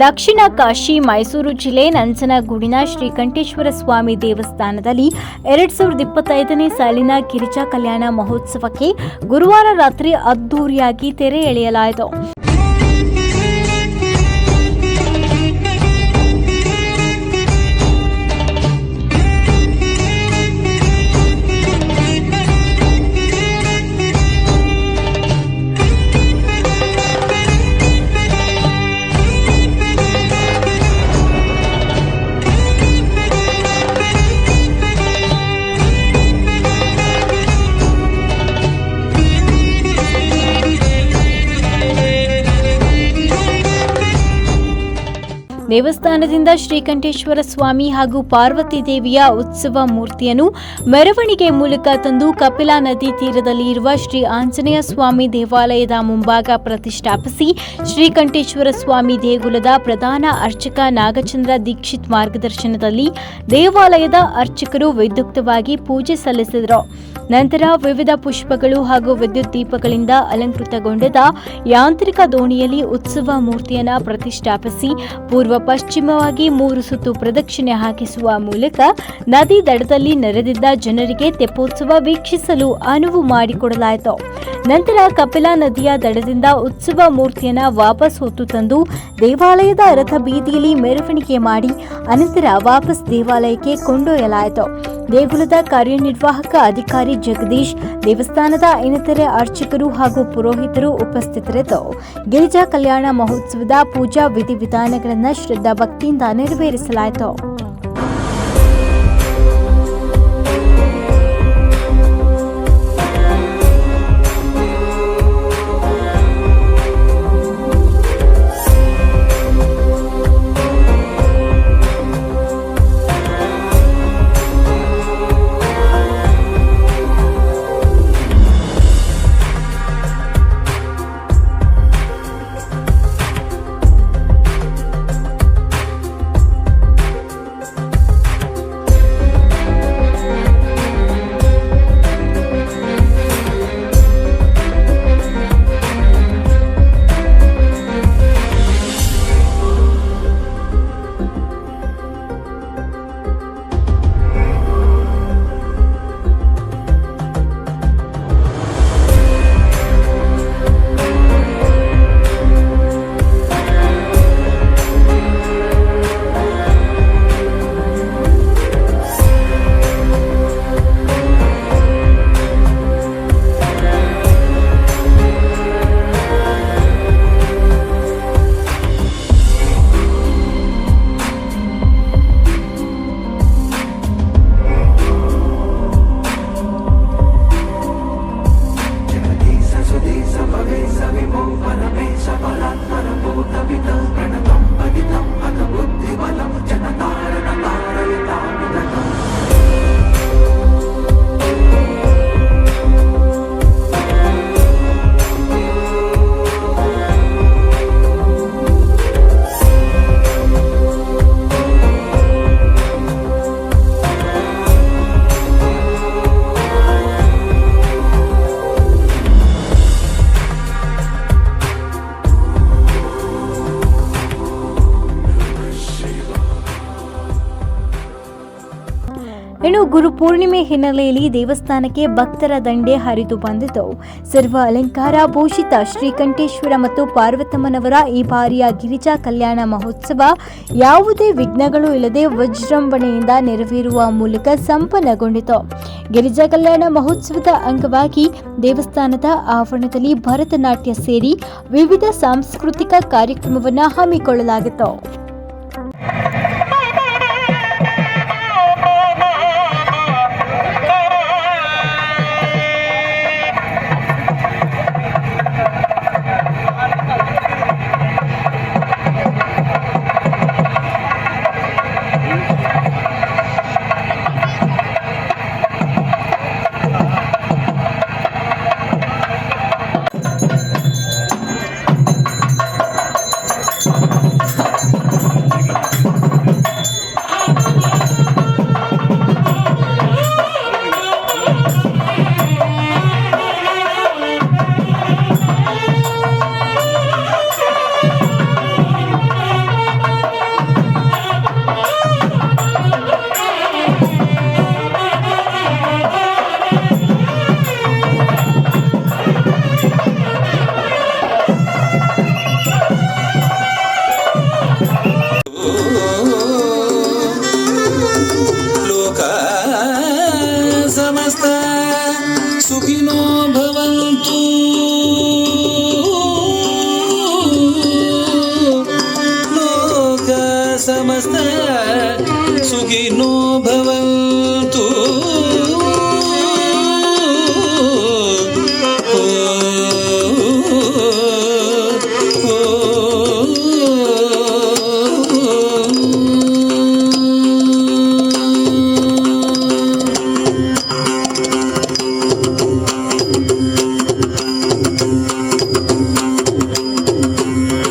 ದಕ್ಷಿಣ ಕಾಶಿ ಮೈಸೂರು ಜಿಲ್ಲೆ ನಂಜನಗೂಡಿನ ಶ್ರೀಕಂಠೇಶ್ವರ ಸ್ವಾಮಿ ದೇವಸ್ಥಾನದಲ್ಲಿ ಎರಡ್ ಸಾವಿರದ ಇಪ್ಪತ್ತೈದನೇ ಸಾಲಿನ ಗಿರಿಜಾ ಕಲ್ಯಾಣ ಮಹೋತ್ಸವಕ್ಕೆ ಗುರುವಾರ ರಾತ್ರಿ ಅದ್ದೂರಿಯಾಗಿ ತೆರೆ ಎಳೆಯಲಾಯಿತು. ದೇವಸ್ಥಾನದಿಂದ ಶ್ರೀಕಂಠೇಶ್ವರ ಸ್ವಾಮಿ ಹಾಗೂ ಪಾರ್ವತಿ ದೇವಿಯ ಉತ್ಸವ ಮೂರ್ತಿಯನ್ನು ಮೆರವಣಿಗೆ ಮೂಲಕ ತಂದು ಕಪಿಲಾ ನದಿ ತೀರದಲ್ಲಿ ಇರುವ ಶ್ರೀ ಆಂಜನೇಯ ಸ್ವಾಮಿ ದೇವಾಲಯದ ಮುಂಭಾಗ ಪ್ರತಿಷ್ಠಾಪಿಸಿ ಶ್ರೀಕಂಠೇಶ್ವರ ಸ್ವಾಮಿ ದೇಗುಲದ ಪ್ರಧಾನ ಅರ್ಚಕ ನಾಗಚಂದ್ರ ದೀಕ್ಷಿತ್ ಮಾರ್ಗದರ್ಶನದಲ್ಲಿ ದೇವಾಲಯದ ಅರ್ಚಕರು ವೈದ್ಯುಕ್ತವಾಗಿ ಪೂಜೆ ಸಲ್ಲಿಸಿದರು. ನಂತರ ವಿವಿಧ ಪುಷ್ಪಗಳು ಹಾಗೂ ವಿದ್ಯುತ್ ದೀಪಗಳಿಂದ ಅಲಂಕೃತಗೊಂಡಿದ್ದ ಯಾಂತ್ರಿಕ ದೋಣಿಯಲ್ಲಿ ಉತ್ಸವ ಮೂರ್ತಿಯನ್ನು ಪ್ರತಿಷ್ಠಾಪಿಸಿ ಪೂರ್ವ ಪಶ್ಚಿಮವಾಗಿ ಮೂರು ಸುತ್ತು ಪ್ರದಕ್ಷಿಣೆ ಹಾಕಿಸುವ ಮೂಲಕ ನದಿ ದಡದಲ್ಲಿ ನೆರೆದಿದ್ದ ಜನರಿಗೆ ತೆಪ್ಪೋತ್ಸವ ವೀಕ್ಷಿಸಲು ಅನುವು ಮಾಡಿಕೊಡಲಾಯಿತು. ನಂತರ ಕಪಿಲಾ ನದಿಯ ದಡದಿಂದ ಉತ್ಸವ ಮೂರ್ತಿಯನ್ನು ವಾಪಸ್ ಹೊತ್ತು ತಂದು ದೇವಾಲಯದ ರಥ ಬೀದಿಯಲ್ಲಿ ಮೆರವಣಿಗೆ ಮಾಡಿ ಅನಂತರ ವಾಪಸ್ ದೇವಾಲಯಕ್ಕೆ ಕೊಂಡೊಯ್ಯಲಾಯಿತು. ದೇಗುಲದ ಕಾರ್ಯನಿರ್ವಾಹಕ ಅಧಿಕಾರಿ ಜಗದೀಶ್ ದೇವಸ್ಥಾನದ ಇನ್ನಿತರೆ ಅರ್ಚಕರು ಹಾಗೂ ಪುರೋಹಿತರು ಉಪಸ್ಥಿತರಿದ್ದು ಗಿರಿಜಾ ಕಲ್ಯಾಣ ಮಹೋತ್ಸವದ ಪೂಜಾ ವಿಧಿವಿಧಾನಗಳನ್ನು ಶ್ರದ್ಧಾ ಭಕ್ತಿಯಿಂದ ನೆರವೇರಿಸಲಾಯಿತು. ಇನ್ನು ಗುರು ಪೂರ್ಣಿಮೆ ಹಿನ್ನೆಲೆಯಲ್ಲಿ ದೇವಸ್ಥಾನಕ್ಕೆ ಭಕ್ತರ ದಂಡೆ ಹರಿದು ಬಂದಿತು. ಸರ್ವ ಅಲಂಕಾರ ಭೂಷಿತ ಶ್ರೀಕಂಠೇಶ್ವರ ಮತ್ತು ಪಾರ್ವತಮ್ಮನವರ ಈ ಬಾರಿಯ ಗಿರಿಜಾ ಕಲ್ಯಾಣ ಮಹೋತ್ಸವ ಯಾವುದೇ ವಿಘ್ನಗಳು ಇಲ್ಲದೆ ವಜ್ರಂಭಣೆಯಿಂದ ನೆರವೇರುವ ಮೂಲಕ ಸಂಪನ್ನಗೊಂಡಿತು. ಗಿರಿಜಾ ಕಲ್ಯಾಣ ಮಹೋತ್ಸವದ ಅಂಗವಾಗಿ ದೇವಸ್ಥಾನದ ಆವರಣದಲ್ಲಿ ಭರತನಾಟ್ಯ ಸೇರಿ ವಿವಿಧ ಸಾಂಸ್ಕೃತಿಕ ಕಾರ್ಯಕ್ರಮವನ್ನು ಹಮ್ಮಿಕೊಳ್ಳಲಾಗಿತ್ತು.